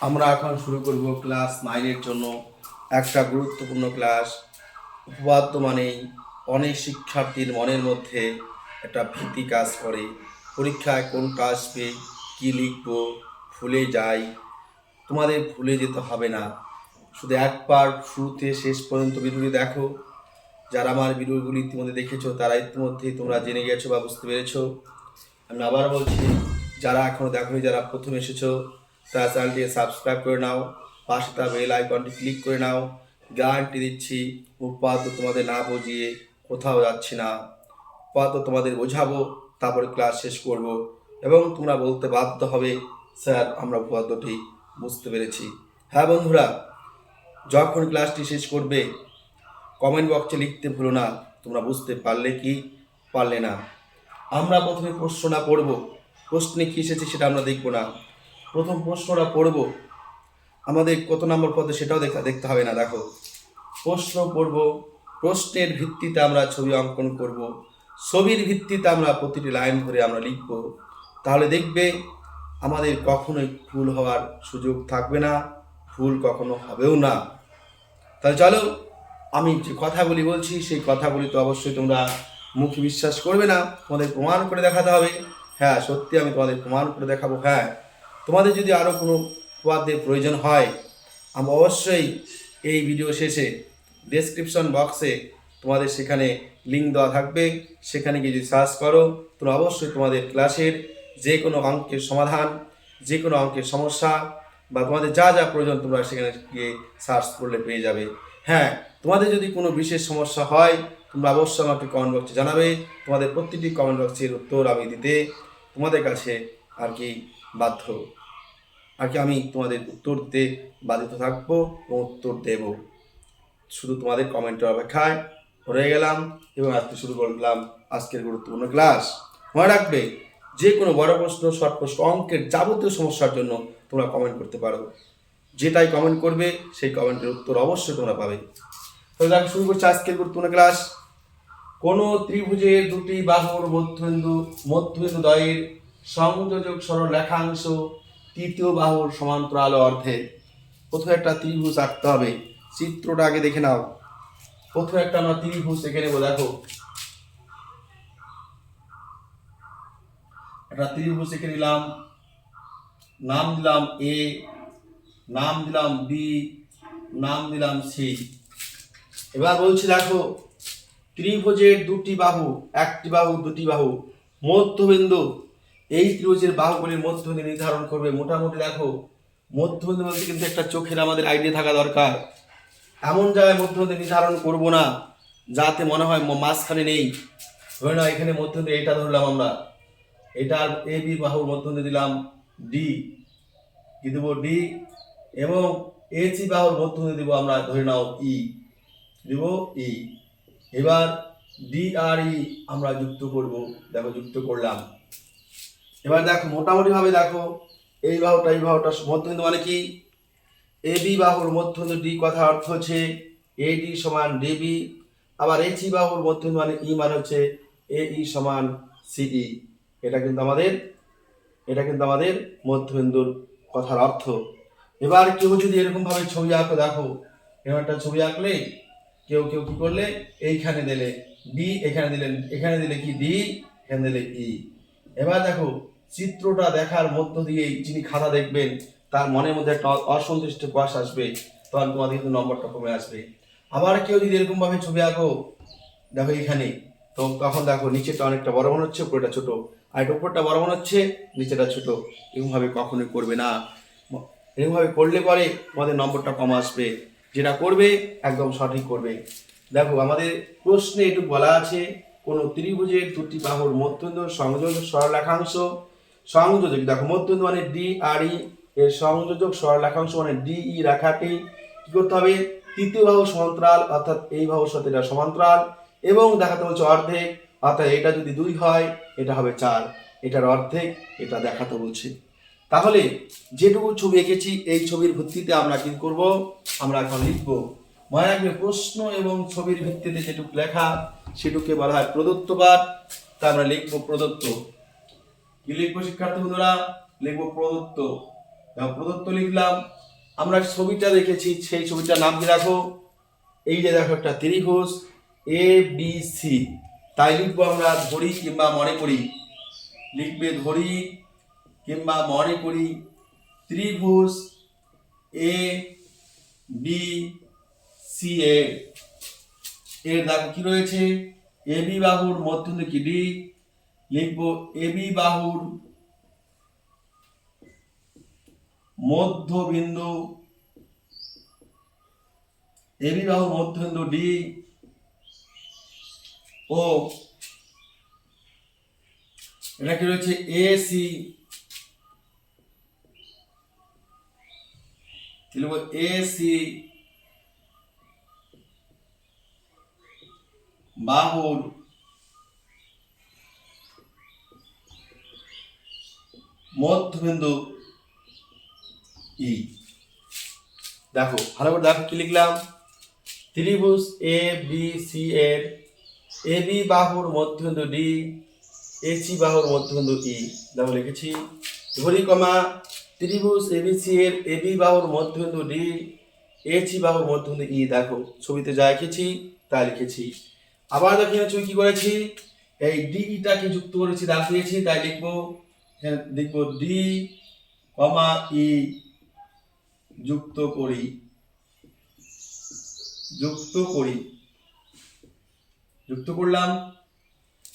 আমরা এখন শুরু করব ক্লাস নাইনের জন্য। একটা গুরুত্বপূর্ণ ক্লাস। উপপাদ্য মানেই অনেক শিক্ষার্থীর মনের মধ্যে একটা ভীতি কাজ করে। পরীক্ষায় কোনটা আসবে কী লিখব, ভুলে যাই। তোমাদের ভুলে যেতে হবে না। শুধু একবার শুরুতে শেষ পর্যন্ত ভিডিওটি দেখো। যারা আমার ভিডিওগুলি ইতিমধ্যে দেখেছ, তারা ইতিমধ্যেই তোমরা জেনে গেছো বা বুঝতে পেরেছ। আমি আবার বলছি, যারা এখনও দেখোনি, যারা প্রথম এসেছ তারা চ্যানেলটি সাবস্ক্রাইব করে নাও, পাশে তার বেল আইকনটি ক্লিক করে নাও। গ্যারান্টি দিচ্ছি উপাদ্য তোমাদের না বুঝিয়ে কোথাও যাচ্ছি না। উপাদ্য তোমাদের বোঝাবো, তারপরে ক্লাস শেষ করব। এবং তোমরা বলতে বাধ্য হবে, স্যার, আমরা উপাদ্যটি বুঝতে পেরেছি। হ্যাঁ বন্ধুরা, যখন ক্লাসটি শেষ করবে কমেন্ট বক্সে লিখতে ভুলো না, তোমরা বুঝতে পারলে কি, পারলে না। আমরা প্রথমে প্রশ্নটা পড়ব। প্রশ্নে কী এসেছে সেটা আমরা দেখব না। প্রথম প্রশ্নটা পড়ব। আমাদের কত নম্বর পদে সেটাও দেখা দেখতে হবে না, দেখো। প্রশ্ন পড়ব, প্রশ্নের ভিত্তিতে আমরা ছবি অঙ্কন করব। ছবির ভিত্তিতে আমরা প্রতিটি লাইন ধরে আমরা লিখব। তাহলে দেখবে আমাদের কখনোই ভুল হওয়ার সুযোগ থাকবে না, ভুল কখনো হবেও না। তাহলে চলো, আমি যে কথাগুলি বলছি, সেই কথাগুলি তো অবশ্যই তোমরা মুখে বিশ্বাস করবে না। তোমাদের প্রমাণ করে দেখাতে হবে। হ্যাঁ সত্যি আমি তোমাদের প্রমাণ করে দেখাবো। হ্যাঁ তোমাদের যদি আরও কোনো উপাদ্যের প্রয়োজন হয় আমি অবশ্যই এই ভিডিও শেষে ডেসক্রিপশন বক্সে তোমাদের সেখানে লিঙ্ক দেওয়া থাকবে। সেখানে গিয়ে যদি সার্চ করো, তোমরা অবশ্যই তোমাদের ক্লাসের যে কোনো অঙ্কের সমাধান, যে কোনো অঙ্কের সমস্যা বা তোমাদের যা যা প্রয়োজন তোমরা সেখানে গিয়ে সার্চ করলে পেয়ে যাবে। হ্যাঁ তোমাদের যদি কোনো বিশেষ সমস্যা হয়, তোমরা অবশ্যই আমাকে কমেন্ট বক্সে জানাবে। তোমাদের প্রতিটি কমেন্ট বক্সের উত্তর আমি দিতে তোমাদের কাছে আর কি বাধ্য। কি আমি তোমাদের উত্তর দিতে বাধিত থাকব এবং উত্তর দেব। শুধু তোমাদের কমেন্টের অপেক্ষায় রয়ে গেলাম এবং আজকে শুরু করলাম আজকের গুরুত্বপূর্ণ ক্লাস মনে রাখবে, যে কোনো বড় প্রশ্ন শর্ট প্রশ্ন, অঙ্কের যাবতীয় সমস্যার জন্য তোমরা কমেন্ট করতে পারো। যেটাই কমেন্ট করবে, সেই কমেন্টের উত্তর অবশ্যই তোমরা পাবে। তাহলে দেখো, শুরু করছি আজকের গুরুত্বপূর্ণ ক্লাস কোনো ত্রিভুজের দুটি বাহুর মধ্যবিন্দু মধ্যবিন্দু দ্বয়ের সংযোজক সরল রেখাংশ তৃতীয় বাহুর সমান্তরাল অর্ধে। প্রথমে একটা ত্রিভুজ আঁকতে হবে। চিত্রটা আগে দেখে নাও। প্রথমে একটা আমরা ত্রিভুজ এঁকে নেব, দেখো। একটা ত্রিভুজ এঁকে নিলাম। নাম দিলাম এ নাম দিলাম বি নাম দিলাম সি এবার বলছি, দেখো, ত্রিভুজের দুটি বাহু, একটি বাহু, দুটি বাহু, মধ্যবিন্দু এই ত্রিভুজের বাহুগুলির মধ্যবিন্দু নির্ধারণ করবে। মোটামুটি দেখো মধ্যবিন্দু বলতে কিন্তু একটা চোখের আমাদের আইডিয়া থাকা দরকার। এমন জায়গায় মধ্যবিন্দু নির্ধারণ করব না, যাতে মনে হয় মাঝখানে নেই। ধরে না এখানে মধ্যবিন্দু এটা ধরলাম আমরা। এটার এ, বি বাহুর মধ্যবিন্দু দিলাম ডি কি দেবো? ডি এবং এ এসি বাহুর মধ্যবিন্দু দিব আমরা, ধরে নাও ই দিব ই এবার ডি আর ই আমরা যুক্ত করব। দেখো, যুক্ত করলাম। এবার দেখো মোটামুটি ভাবে দেখো, এই বাহুটা এই বাহুটা মধ্যবিন্দু মানে কি? এ বি বাহুর মধ্যবিন্দু ডি কথা অর্থ হচ্ছে এ ডি সমান ডিবি আবার এইচি বাহুর মধ্যবিন্দু মানে ই মানে হচ্ছে এ ই সমান সিই এটা কিন্তু আমাদের, এটা কিন্তু আমাদের মধ্যবিন্দুর কথার অর্থ। এবার কেউ যদি এরকম ভাবে ছবি আঁকো, দেখো, এরকম একটা ছবি আঁকলে কেউ কেউ কি করলে? এইখানে দিলে ডি, এখানে দিলেন এখানে দিলে কি ডি, এখানে দিলে ই। এবার দেখো চিত্রটা দেখার মধ্য দিয়ে যিনি খাতা দেখবেন, তার মনের মধ্যে একটা অসন্তুষ্ট প্রকাশ আসবে, তখন তোমাদের কিন্তু নম্বরটা কমে আসবে। আবার কেউ যদি এরকম ভাবে ছবি আঁকো, দেখো এখানে, তো তখন দেখো নিচেটা অনেকটা বড় মনে হচ্ছে উপরটা ছোট। আর এটা উপরটা বড় মনে হচ্ছে নিচেটা ছোট। এরকমভাবে কখনোই করবে না। এরকমভাবে করলে পরে তোমাদের নম্বরটা কম আসবে। যেটা করবে, একদম সঠিক করবে। দেখো, আমাদের প্রশ্নে একটু বলা আছে, কোনো ত্রিভুজের দুটি বাহুর মধ্যবিন্দু সংযোজক সরলরেখাংশ সংযোজক, দেখো, মধ্যবিন্দু মানে ডি আর ই এর সংযোজক সরলরেখাংশ মানে ডি ই রেখাটি কি করতে হবে? তৃতীয় বাহু সমান্তরাল, অর্থাৎ এই বাহুর সাথে এটা সমান্তরাল, এবং দেখাতে বলছে অর্ধেক, অর্থাৎ এটা যদি দুই হয়, এটা হবে চার। এটার অর্ধেক, এটা দেখাতে বলছে। তাহলে, যেটুকু ছবি এঁকেছি, এই ছবির ভিত্তিতে আমরা কি করব? আমরা এখন লিখব, মনে রাখবে, প্রশ্ন এবং ছবির ভিত্তিতে যেটুকু লেখা, সেটুকে বলা হয় প্রদত্তবাদ তা আমরা লিখব প্রদত্ত। কি লিখব শিক্ষার্থী বন্ধুরা? লিখব প্রদত্ত। প্রদত্ত লিখলাম। আমরা ছবিটা দেখেছি, সেই ছবিটার নাম কি রাখো? এই যে দেখো একটা ত্রিভুজ এ বি সি তাই লিখব আমরা ধরি কিংবা মনে করি। লিখবে ধরি কিংবা মনে করি ত্রিভুজ এ বি সি এর দেখো কি রয়েছে? এ বি বাহুর মধ্যবিন্দু কি ডি লিখব এ বি বাহুর মধ্যবিন্দু এ বি বাহুর মধ্যবিন্দু ডি ও এটা কি রয়েছে? A, C. লিখব? A, C. বাহুর মধ্যবিন্দু ই দেখো, ভালো করে দেখো কি লিখলাম? ত্রিভুজ এ বি সি এর এ বি বাহুর মধ্যবিন্দু ডি এসি বাহুর মধ্যবিন্দু ই দেখো লিখেছি, ধরি কমা, ত্রিভুজ এ বি সি এর এ বি বাহুর মধ্যবিন্দু ডি এসি বাহুর মধ্যবিন্দু ই দেখো, ছবিতে যা লিখেছি, তা লিখেছি। আবার দেখো এখানে ছবি কি করেছি? এই ডিটাকে যুক্ত করেছি, দাগ তাই লিখব এখানে লিখব ডি কমা ই যুক্ত করি। যুক্ত করি। যুক্ত করলাম।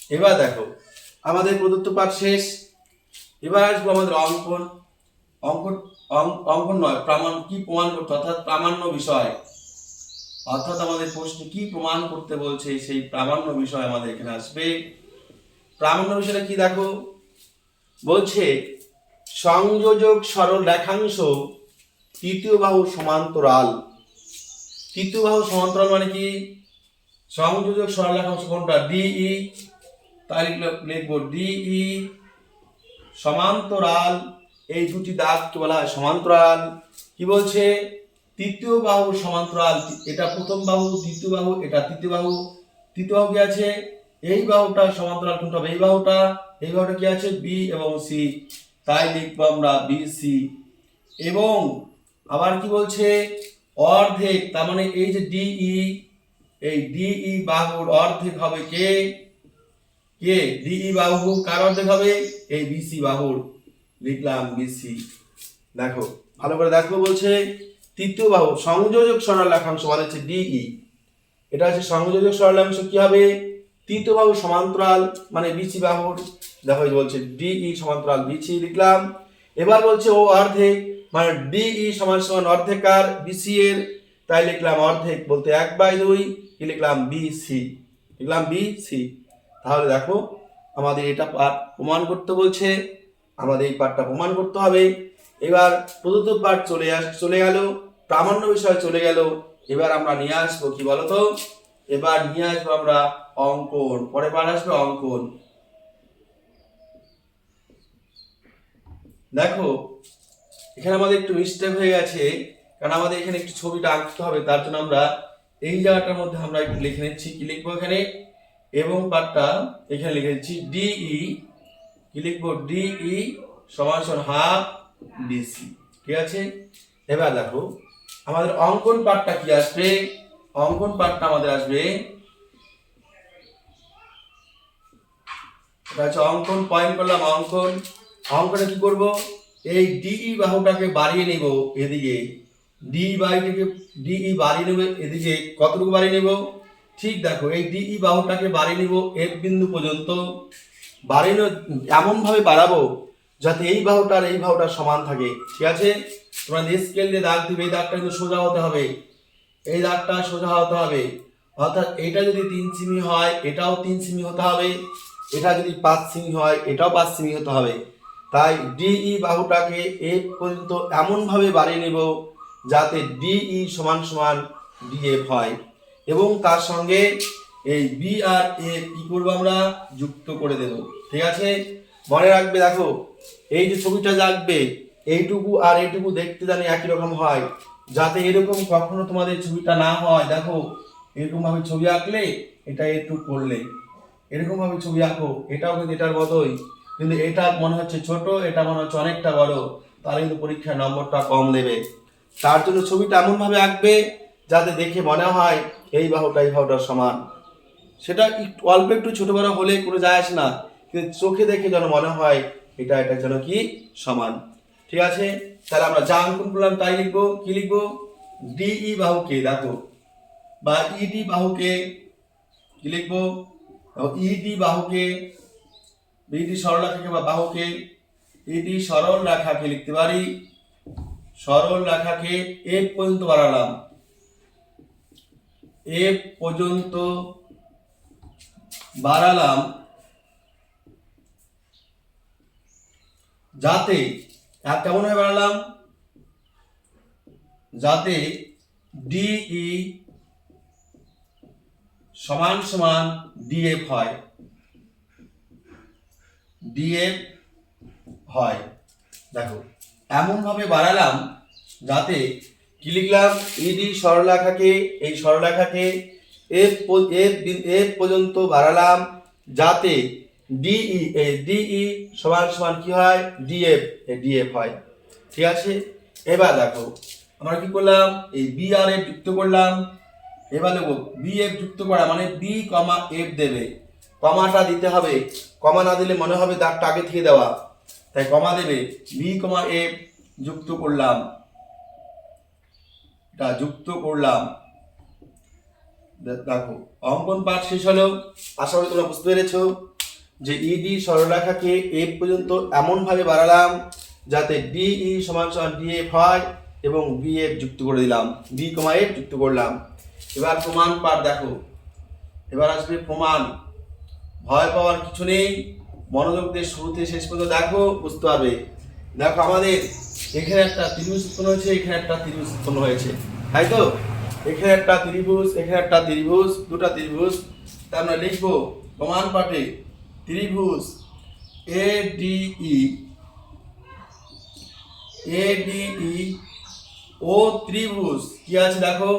এবার দেখো, আমাদের প্রদত্ত পাঠ শেষ। এবার আসব আমাদের অঙ্কন। অঙ্কন অঙ্ক- অঙ্কন নয় প্রমাণ কি প্রমাণ করতে অর্থাৎ প্রামাণ্য বিষয়। অর্থাৎ আমাদের প্রশ্নে কি প্রমাণ করতে বলছে সেই প্রামাণ্য বিষয় আমাদের এখানে আসবে। প্রামাণ্য বিষয়টা কি দেখো? বলছে, সংযোজক সরল রেখাংশ তৃতীয় বাহুর সমান্তরাল। তৃতীয় বাহু সমান্তরাল মানে কি? সংযোজক সরল রেখাংশ কোনটা? ডিই তাই লিখব ডিই সমান্তরাল, এই দুটি দাগকে বলা হয় সমান্তরাল। কি বলছে? তৃতীয় বাহু সমান্তরাল, এটা প্রথম বাহু, দ্বিতীয় বাহু, এটা তৃতীয় বাহু। তৃতীয় বাহু কি আছে? এই বাহুটা সমান্তরাল কোনটা হবে? এই বাহুটা এই বাহুটা কি আছে? বি এবং সি তাই লিখব আমরা বি সি এবং আবার কি বলছে? অর্ধেক, তার মানে এই যে ডিই এই ডিই বাহুর অর্ধেক হবে কে? কে? ডিই বাহু, কার অর্ধেক হবে? এই বিসি বাহুর। লিখলাম বিসি দেখো, ভালো করে দেখো বলছে, তৃতীয় বাহু, সংযোজক সরল রেখাংশ মানে হচ্ছে ডিই এটা হচ্ছে সংযোজক সরলাংশ কি হবে? তৃতীয় বাহু সমান্তরাল মানে বিচি বাহুর দেখো বলছে, ডিই সমান্তরাল, বিচি লিখলাম। এবার বলছে ও অর্ধেক মানে ডিই সমান সমান অর্ধেকার বিসি এর, তাই লিখলাম অর্ধেক বলতে এক বাই দুই, কি লিখলাম? বিসি লিখলাম বিসি তাহলে দেখো, আমাদের এটা পাঠ প্রমাণ করতে বলছে, আমাদের এই পাঠটা প্রমাণ করতে হবে। এবার প্রদত্ত পাঠ চলে আস, চলে গেল, প্রামাণ্য বিষয় চলে গেল। এবার আমরা নিয়ে আসব কি বলতো? এবার নিয়ে আসব আমরা অঙ্কন পরে বার আসবে অঙ্কন। দেখো, এখানে আমাদের একটু মিস্টেক হয়ে গেছে, কারণ আমাদের এখানে একটু ছবিটা আঁকতে হবে, তার জন্য আমরা এই জায়গাটার মধ্যে আমরা একটু লিখে নিচ্ছি, কি লিখব এখানে? এবং পার্টটা এখানে লিখে নিচ্ছি ডিই কি লিখব? ডিই সমান সমান হাফ ডিসি। ঠিক আছে? এবার দেখো, আমাদের অঙ্কন পার্টটা কি আসবে? অঙ্কন পাঠটা আমাদের আসবে। অঙ্কন পয়েন্ট করলাম অঙ্কন। অঙ্কনে কি করব? এই ডিই বাহুটাকে বাড়িয়ে নেব এদিকে। ডি বাড়িটাকে ডিই বাড়িয়ে নেব এদিকে। কতটুকু বাড়িয়ে নেব? ঠিক দেখো, এই ডিই বাহুটাকে বাড়িয়ে নেব এফ বিন্দু পর্যন্ত। বাড়িয়ে এমনভাবে বাড়াবো যাতে এই বাহুটা আর এই বাহুটা সমান থাকে। ঠিক আছে? তোমরা স্কেল দিয়ে দাগ দিবে, এই দাগটা কিন্তু সোজা হতে হবে। এই দাগটা সোজা হতে হবে। অর্থাৎ এটা যদি তিন সিমি হয়, এটাও তিন সিমি হতে হবে। এটা যদি পাঁচ সিমি হয়, এটাও পাঁচ সিমি হতে হবে। তাই ডিই বাহুটাকে এ পর্যন্ত এমনভাবে বাড়িয়ে নেব যাতে ডিই সমান সমান ডিএফ হয়। এবং তার সঙ্গে এই বি আর এ কি করব আমরা? যুক্ত করে দেব। ঠিক আছে? মনে রাখবে দেখো, এই যে ছবিটা জাগবে, এইটুকু আর এইটুকু দেখতে জানি একই রকম হয়। যাতে এরকম কখনো তোমাদের ছবিটা না হয়, দেখো এরকম ভাবে ছবি আঁকলে এটা একটু করলে এরকম ভাবে ছবি আঁকো, এটাও কিন্তু এটার মতোই কিন্তু এটা মনে হচ্ছে ছোট, এটা মনে হচ্ছে অনেকটা বড়, তাহলে কিন্তু পরীক্ষার নম্বরটা কম দেবে। তার জন্য ছবিটা এমনভাবে আঁকবে যাতে দেখে মনে হয় এই বাহুটা, এই বাহুটার সমান। সেটা একটু, অল্প একটু ছোট বড় হলে কোনো যায় আসে না, কিন্তু চোখে দেখে যেন মনে হয় এটা এটা যেন কি সমান। ঠিক আছে? তাহলে আমরা যা অঙ্কন করলাম তাই লিখব? কি লিখব? ডিই বাহুকে দেখো। বা ইডি বাহুকে কি লিখব? ইডি বাহুকে ইডি সরল রেখাকে বা বাহুকে ইডি সরল রেখাকে লিখতে পারি। সরল রেখাকে এফ পর্যন্ত বাড়ালাম। এফ পর্যন্ত বাড়ালাম যাতে আর কেমন ভাবে বাড়ালাম? যাতে ডিই সমান সমান ডিএফ হয়। ডিএফ হয়। দেখো, এমনভাবে বাড়ালাম যাতে কি লিখলাম? ইডি সরলরেখাকে, এই সরলরেখাকে এফ এফ এফ পর্যন্ত বাড়ালাম যাতে ডিই এই ডিই সমান সমান কি হয়? ডিএফ ডিএফ হয়। ঠিক আছে? এবার দেখো, আমরা কি করলাম? এই বি আর এফ যুক্ত করলাম। এবার দেখো বি এফ যুক্ত করা মানে বি কমা এফ দেবে। কমাটা দিতে হবে। কমা না দিলে মনে হবে দাগটা আগে থেকে দেওয়া। তাই কমা দেবে। বি কমা এফ যুক্ত করলাম। এটা যুক্ত করলাম। দেখো, অঙ্কন পাঠ শেষ হলো। আশা করি তোমরা বুঝতে পেরেছ। যে ইডি সরলরেখাকে এফ পর্যন্ত এমনভাবে বাড়ালাম যাতে ডিই সমান সমান ডিএফ হয় এবং বিএফ যুক্ত করে দিলাম। বি কমা এফ যুক্ত করলাম। এবার প্রমাণ পাঠ দেখো। এবার আসবে প্রমাণ। ভয় পাওয়ার কিছু নেই। মনোযোগ দিয়ে শুরুতে শেষ পর্যন্ত দেখো, বুঝতে পারবে। দেখো আমাদের এখানে একটা ত্রিভুজ উৎপন্ন হয়েছে, এখানে একটা ত্রিভুজ উৎপন্ন হয়েছে। তাই তো? এখানে একটা ত্রিভুজ, এখানে একটা ত্রিভুজ, দুটা ত্রিভুজ। তা আমরা লিখব প্রমাণ পাঠে ত্রিভুজ এ ডিই এ ডিই ও ত্রিভুজ। কি আছে দেখো?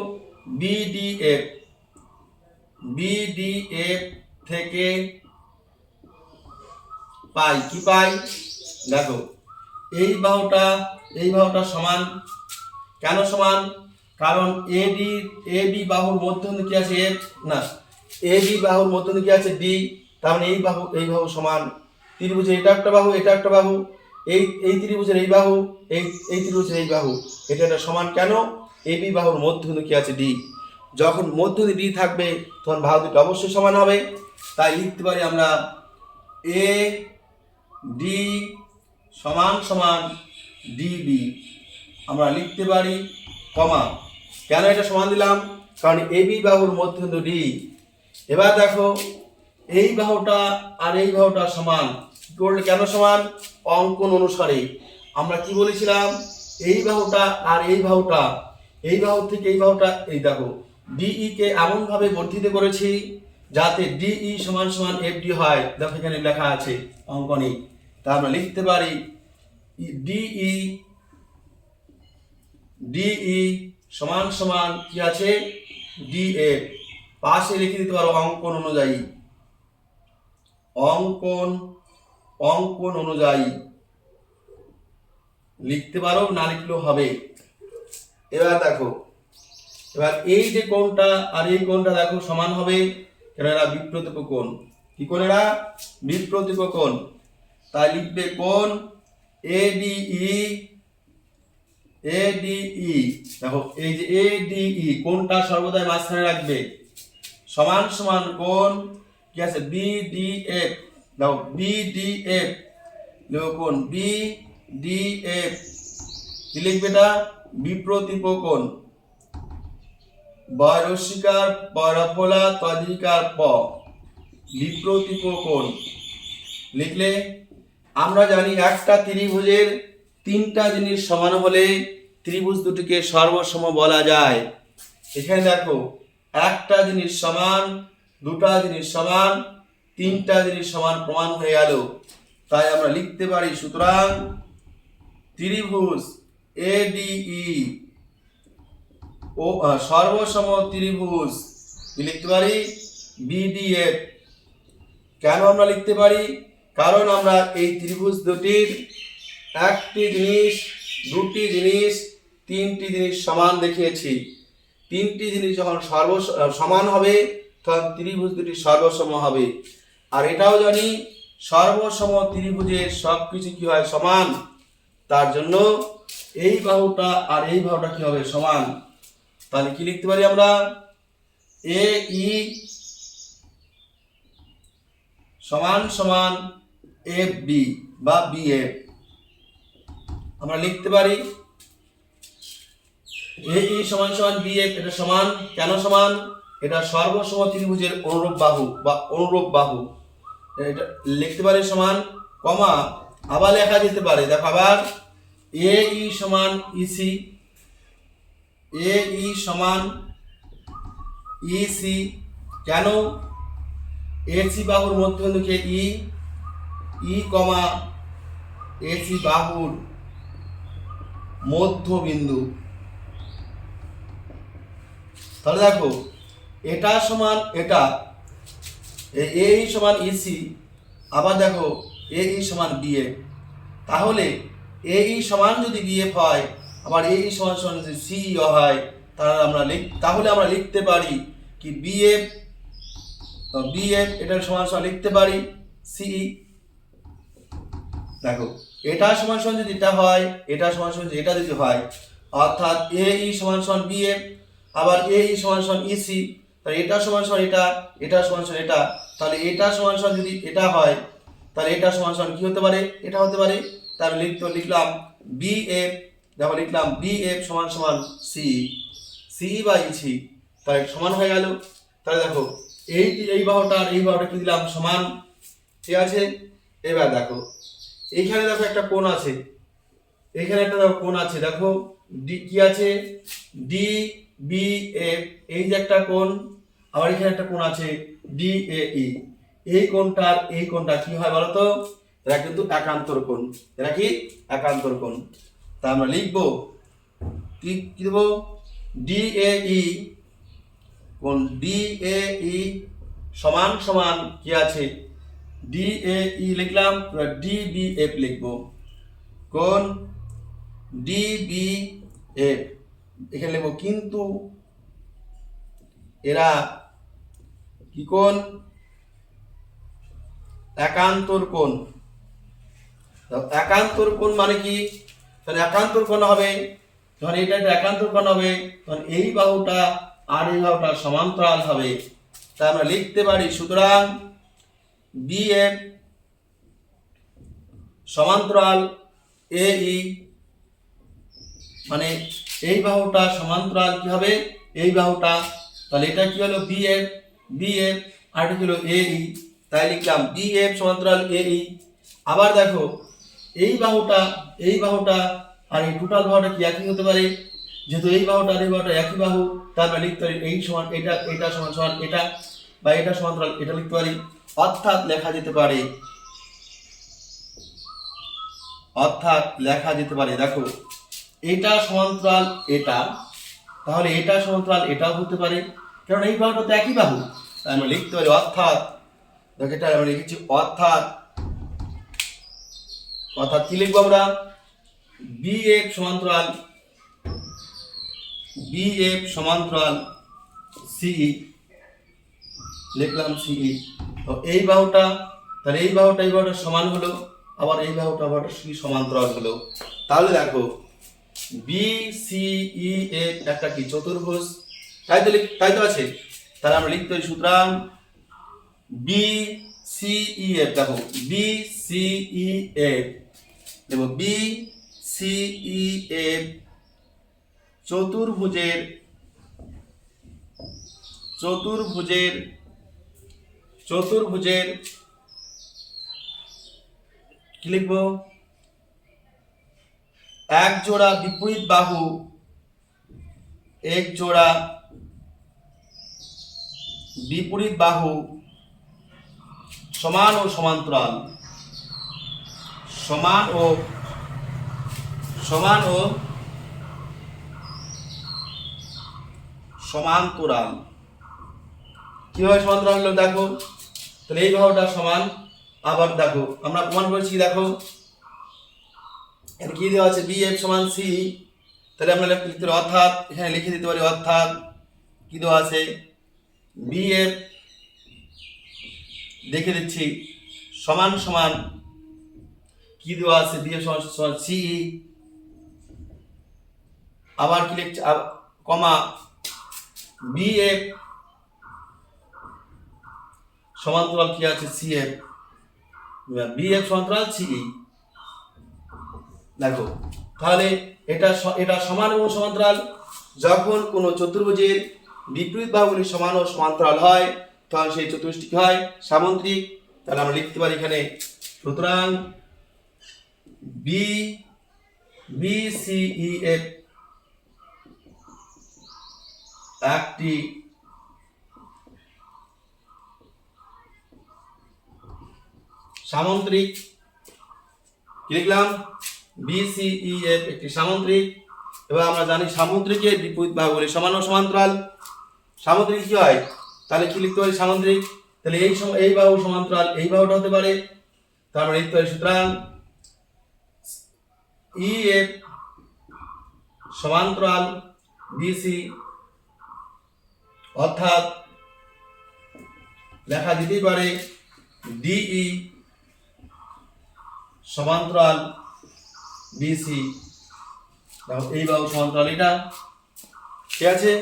বিডিএফ বিডিএফ থেকে পাই। কি পাই? দেখো, এই বাহুটা এই বাহুটা সমান। কেন সমান? কারণ এডি এবি বাহুর মধ্যে কি আছে? এফ না। এবি বাহুর মধ্যে কি আছে? ডি তার মানে এই বাহু এই বাহু সমান ত্রিভুজের, এটা একটা বাহু, এটা একটা বাহু, এই এই ত্রিভুজের এই বাহু, এই এই ত্রিভুজের এই বাহু, এটা একটা সমান কেন? এবি বাহুর মধ্য কি আছে ডি। যখন মধ্য ডি থাকবে, তখন বাহু দুটো অবশ্যই সমান হবে। তাই লিখতে পারি আমরা এ ডি সমান সমান ডিবি আমরা লিখতে পারি কমা। কেন এটা সমান দিলাম? কারণ এবি বাহুর মধ্যে কিন্তু ডি। এবার দেখো এই বাহুটা আর এই বাহুটা সমান। করলে কেন সমান? অঙ্কন অনুসারে। আমরা কি বলেছিলাম? এই বাহুটা আর এই বাহুটা। এই বাহু থেকে এই বাহুটা, এই দেখো ডিই কে এমন ভাবে বর্ধিত করেছি যাতে ডিই সমান সমান এফ ডি হয়। দেখো এখানে লেখা আছে অঙ্কনে। তা আমরা লিখতে পারি ডিই ডিই সমান সমান কি আছে? ডিএফ পাশে লিখে দিতে পারো অঙ্কন অনুযায়ী। অঙ্কন অঙ্কন অনুযায়ী লিখতে পারো, না লিখলেও হবে। এবার দেখো, এবার এই যে কোণটা আর এই কোণটা দেখো সমান হবে, কেন এরা বিপ্রতিপ কোণ? কি কোণ এরা? বিপ্রতিপ কোণ। তাই লিখবে কোন এ কোণ এডিই এডিই দেখো, এই যে এডিই কোণটা সর্বদাই মাঝখানে রাখবে। সমান সমান কোণ কি আছে বিডিএফ দেখো বিডিএফ দেখো কোণ বিডিএফ কি লিখবে এটা? বিপ্রতিপ কোণ বয়রস্বীকার পরফলা তদিকার প। বিপ্রতিপ কোণ লিখলে, আমরা জানি একটা ত্রিভুজের তিনটা জিনিস সমান হলে ত্রিভুজ দুটিকে সর্বসম বলা যায়। এখানে দেখো, একটা জিনিস সমান দুটা জিনিস সমান তিনটা জিনিস সমান প্রমাণ হয়ে গেল। তাই আমরা লিখতে পারি সুতরাং ত্রিভুজ এ এডিই ও আহ, সর্বসম ত্রিভুজ লিখতে পারি? বিডিএফ কেন আমরা লিখতে পারি? কারণ আমরা এই ত্রিভুজ দুটির একটি জিনিস দুটি জিনিস তিনটি জিনিস সমান দেখিয়েছি। তিনটি জিনিস যখন সর্ব সমান হবে তখন ত্রিভুজ দুটি সর্বসম হবে। আর এটাও জানি সর্বসম ত্রিভুজের সব কিছু কি হয়? সমান। তার জন্য এই বাহুটা আর এই বাহুটা কি হবে? সমান। তাহলে কি লিখতে পারি আমরা? এ, ই, সমান সমান, এফ, বি বা বি, এফ। আমরা লিখতে পারি, এ, ই, সমান সমান, বি, এফ, এটা সমান। কেন সমান? এটা সর্বসম ত্রিভুজের অনুরূপ বাহু বা অনুরূপ বাহু। এটা লিখতে পারি সমান কমা, আবার লেখা যেতে পারে। দেখো আবার, এ ই সমান ইসি এ ই সমান ইসি কেন? এসি বাহুর মধ্যবিন্দুকে ই ই কমা এসি বাহুর মধ্যবিন্দু। তাহলে দেখো এটা সমান এটা, এ সমান ইসি আবার দেখো, এ সমান বিএ তাহলে এ সমান যদি বিএফ হয়, আবার এ সমান সমান যদি সিইও হয়, তাহলে আমরা লিখ, তাহলে আমরা লিখতে পারি কি বিএফ বিএফ এটার সমান সমান লিখতে পারি সিই দেখো, এটা সমান সমান যদি এটা হয়, এটা সমান সমান এটা যদি হয়, অর্থাৎ এ ই সমান সমান বিএফ আবার এ সমান সমান ইসি তাহলে এটা সমান সমান এটা এটা সমান সমান এটা। তাহলে এটা সমান সমান যদি এটা হয়, তাহলে এটা সমান সমান কি হতে পারে? এটা হতে পারে। তাহলে লিখতে, লিখলাম বি এফ দেখো লিখলাম বি এফ সমান সমান সি সি বা ইসি তাহলে সমান হয়ে গেল। তাহলে দেখো, এই এই বাহুটা আর এই বাহুটা কি দিলাম? সমান। ঠিক আছে? এবার দেখো, এইখানে দেখো একটা কোণ আছে। এখানে একটা দেখো কোণ আছে। দেখো ডি কি আছে? ডি বি এফ এই যে একটা কোণ। আবার এখানে একটা কোণ আছে ডি এ ই এই কোণটার এই কোণটা কি হয় বলো তো এরা কিন্তু একান্তর কোণ। এরা কি? একান্তর কোণ। তা আমরা লিখব, কি কি দেবো? ডি এ ই কোণ ডি এ ই সমান সমান কি আছে? ডি এ ই লিখলাম ডি বি এফ লিখব। কোন ডি বি এফ এখানে লিখব, কিন্তু এরা কি কোন একান্তর তো একান্তর কোণ মানে কি? তাহলে একান্তর কোণ হবে, যখন এটা একটা একান্তর কোণ হবে, তখন এই বাহুটা আর এই বাহুটা সমান্তরাল হবে। তা আমরা লিখতে পারি, সুতরাং বিএফ সমান্তরাল এ ই মানে এই বাহুটা সমান্তরাল কি হবে? এই বাহুটা, তাহলে এটা কি হলো? বিএফ বিএফ আর এটা হলো এ ই তাই লিখলাম বিএফ সমান্তরাল এ ই আবার দেখো, এই বাহুটা এই বাহুটা আর এই টোটাল বাহুটা কি একই হতে পারে? যেহেতু এই বাহুটা আর এই বাহুটা একই বাহু তারপরে লিখতে পারি এই সমান এটা এটা সমান সমান এটা, বা এটা সমান্তরাল, এটা লিখতে পারি। অর্থাৎ লেখা যেতে পারে, অর্থাৎ লেখা যেতে পারে, দেখো, এটা সমান্তরাল এটা, তাহলে এটা সমান্তরাল এটাও হতে পারে, কারণ এই বাহুটা তো একই বাহু। আমরা লিখতে পারি অর্থাৎ, দেখো এটা আমরা লিখেছি অর্থাৎ অর্থাৎ কি লিখব আমরা? বি এফ সমান্তরাল বি এফ সমান্তরাল সিই লিখলাম সিই তো এই বাহুটা, তাহলে এই বাহুটা এই বাহুটা সমান হলো, আবার এই বাহুটা বাহুটা সি সমান্তরাল হলো। তাহলে দেখো বি সি ই এফ একটা কি? চতুর্ভুজ। তাই তো তাই তো আছে? তাহলে আমরা লিখতে পারি সুতরাং বি সি ই এফ দেখো বি সি ই এফ দেখো বি সি ই এফ চতুর্ভুজের চতুর্ভুজের চতুর্ভুজের কি লিখব? এক জোড়া বিপরীত বাহু, এক জোড়া বিপরীত বাহু, সমান ও সমান্তরাল। সমান ও সমান ও সমান্তরাল। কীভাবে সমান্তরাল দেখো? তাহলে এই বাহুটা সমান, আবার দেখো, আমরা প্রমাণ করেছি, দেখো। এখানে কি দেওয়া আছে? বি এফ সমান সি। তাহলে আমরা লিখতে পারি, অর্থাৎ, এখানে লিখে দিতে পারি, অর্থাৎ, কি দেওয়া আছে? বি এফ দেখে দিচ্ছি, সমান সমান কি দেওয়া আছে? বি এফ সমান সমান সি আবার কি লিখছে? কমা বি এফ সমান্তরাল কি আছে? সি এফ বি এফ সমান্তরাল সি দেখো, তাহলে এটা এটা সমান এবং সমান্তরাল যখন কোনো চতুর্ভুজের বিপরীত বাহুগুলি সমান ও সমান্তরাল হয়। তখন সেই কি হয়? সামন্ত্রিক তাহলে আমরা লিখতে পারি এখানে, সুতরাং B B C E F একটি সামন্ত্রিক কি লিখলাম? বিসিইএফ একটি সামুদ্রিক। এবার আমরা জানি সামুদ্রিকের বিপরীত বাহুগুলি সমান ও সমান্তরাল। সামুদ্রিক কি হয়? তাহলে কি লিখতে পারি সামুদ্রিক? তাহলে এই এই বাহু সমান্তরাল, এই বাহুটা হতে পারে। তারপরে লিখতে পারি সুতরাং ইএফ সমান্তরাল বিসি অর্থাৎ লেখা দিতেই পারে ডিই সমান্তরাল বিসি এই বাহু সমান্তরাল এটা। ঠিক আছে?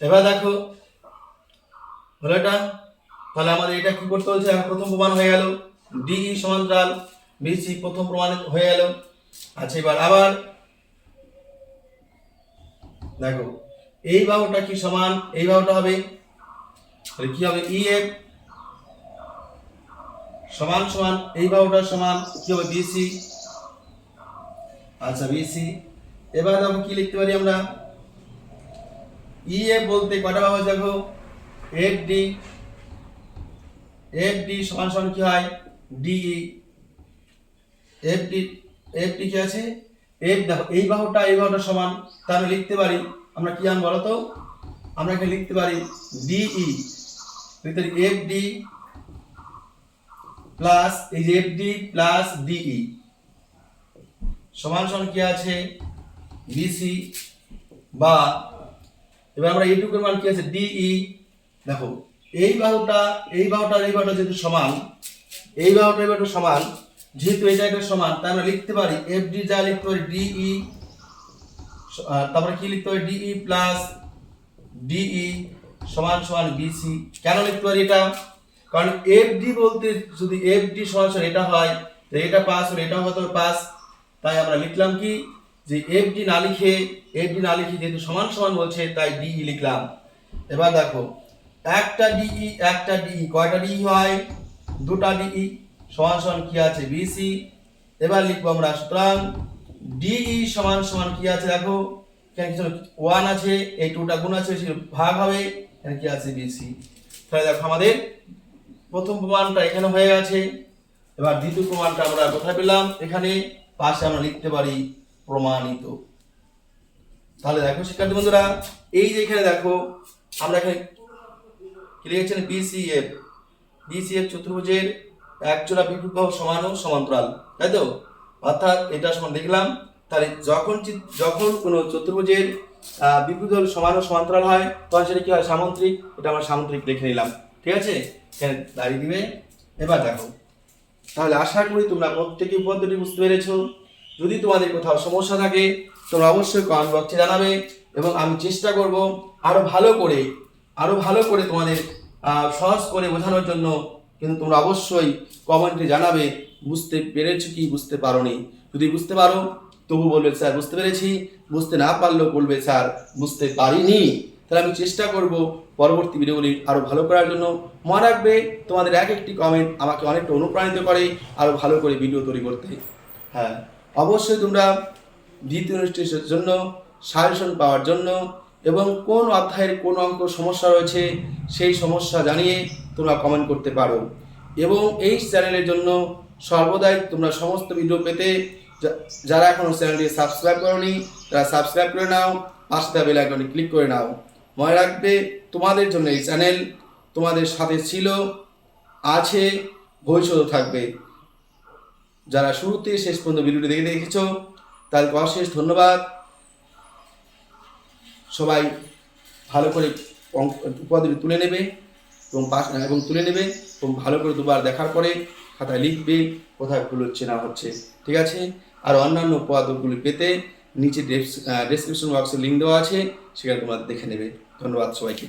এবার দেখো হলো এটা তাহলে আমাদের এটা কি করতে হচ্ছে প্রথম প্রমাণ হয়ে গেল। ডিই সমান্তরাল বিসি প্রথম প্রমাণিত হয়ে গেল। আচ্ছা এবার আবার দেখো, এই বাহুটা কি সমান? এই বাহুটা হবে, তাহলে কি হবে? ই এফ সমান সমান, এই বাহুটা সমান কি হবে? বিসি আচ্ছা বিসি এবার দেখো কি লিখতে পারি আমরা? ই এফ বলতে কটা আছে দেখো? এফ ডি এফ ডি সমান সমান কি হয়? D E F D F D কি আছে? এফ দেখো, এই বাহুটা এই বাহুটা সমান তাহলে লিখতে পারি, আমরা কি আন বলো তো আমরা এখানে লিখতে পারি ডিই লিখতে পারি এফ ডি প্লাস এই যে এফ ডি প্লাস ডিই সমান সমান কি আছে? বিসি বা এবার আমরা এইটুকুর মান কি আছে? ডিই দেখো, এই বাহুটা এই বাহুটা এই বাহুটা যেহেতু সমান, এই বাহুটা এই বাহুটা সমান, যেহেতু এই জায়গাটা সমান, তাই আমরা লিখতে পারি এফ ডি যা লিখতে পারি ডিই তারপরে কি লিখতে পারি? ডিই প্লাস ডিই সমান সমান বিসি কেন লিখতে পারি এটা? কারণ এফ ডি বলতে যদি এফ ডি সমান সমান এটা হয় তো এটা পাস হলে এটাও হবে পাস তাই আমরা লিখলাম কি? যে এফ ডি না লিখে এফ ডি না লিখে যেহেতু সমান সমান বলছে, তাই ডিই লিখলাম। এবার দেখো, একটা ডিই একটা ডিই কয়টা ডিই হয়? দুটা ডিই সমান সমান কি আছে? বিসি এবার লিখব আমরা, সুতরাং ডিই সমান সমান কি আছে দেখো? এখানে কিছু ওয়ান আছে, এই টুটা গুণ আছে সে ভাগ হবে। এখানে কি আছে? বিসি তাহলে দেখো আমাদের প্রথম প্রমাণটা এখানে হয়ে গেছে। এবার দ্বিতীয় প্রমাণটা আমরা কোথায় পেলাম? এখানে পাশে আমরা লিখতে পারি প্রমাণিত। তাহলে দেখো, শিক্ষার্থী বন্ধুরা, এই যে এখানে দেখো, আমরা এখানে কি লিখেছেন? বিসিএফ বিসিএফ চতুর্ভুজের একজোড়া বাহু সমান ও সমান্তরাল, তাই তো? অর্থাৎ এটা সমান দেখলাম, তাহলে যখন যখন কোনো চতুর্ভুজের বাহু সমান ও সমান্তরাল হয়, তখন সেটা কি হয়? সামন্ত্রিক, এটা আমরা সামন্ত্রিক লিখে নিলাম, ঠিক আছে? এখানে দাঁড়িয়ে দিবে, এবার দেখো। তাহলে আশা করি তোমরা প্রত্যেকে পদ্ধতি বুঝতে পেরেছ। যদি তোমাদের কোথাও সমস্যা থাকে, তোমরা অবশ্যই কমেন্ট বক্সে জানাবে এবং আমি চেষ্টা করব আরও ভালো করে আরও ভালো করে তোমাদের সহজ করে বোঝানোর জন্য। কিন্তু তোমরা অবশ্যই কমেন্টে জানাবে, বুঝতে পেরেছ কি, বুঝতে পারো নি যদি বুঝতে পারো, তবু বলবে, স্যার, বুঝতে পেরেছি। বুঝতে না পারলেও বলবে, স্যার, বুঝতে পারিনি। তাহলে আমি চেষ্টা করব পরবর্তী ভিডিওগুলি আরও ভালো করার জন্য। মনে রাখবে, তোমাদের এক একটি কমেন্ট আমাকে অনেকটা অনুপ্রাণিত করে আরও ভালো করে ভিডিও তৈরি করতে। হ্যাঁ। অবশ্যই তোমরা দ্বিতীয় অনুষ্ঠের জন্য সাজেশন পাওয়ার জন্য এবং কোন অধ্যায়ের কোন অঙ্ক সমস্যা রয়েছে সেই সমস্যা জানিয়ে তোমরা কমেন্ট করতে পারো। এবং এই চ্যানেলের জন্য সর্বদাই তোমরা সমস্ত ভিডিও পেতে যারা এখনও চ্যানেলটি সাবস্ক্রাইব করনি, তারা সাবস্ক্রাইব করে নাও, পাশে বেল আইকনে ক্লিক করে নাও। মনে রাখবে, তোমাদের জন্য এই চ্যানেল তোমাদের সাথে ছিল, আছে ভবিষ্যৎও থাকবে। যারা শুরুতে শেষ পর্যন্ত ভিডিওটি দেখে দেখেছ, তাদেরকে অশেষ ধন্যবাদ। সবাই ভালো করে উপাধিটি তুলে নেবে এবং এবং তুলে নেবে এবং ভালো করে দুবার দেখার পরে খাতায় লিখবে কোথায় ভুল হচ্ছে, না হচ্ছে। ঠিক আছে? আর অন্যান্য উপাদকগুলি পেতে নিচে ডেসক্রিপশন বক্সে লিঙ্ক দেওয়া আছে, সেখানে তোমরা দেখে নেবে। ধন্যবাদ সবাইকে।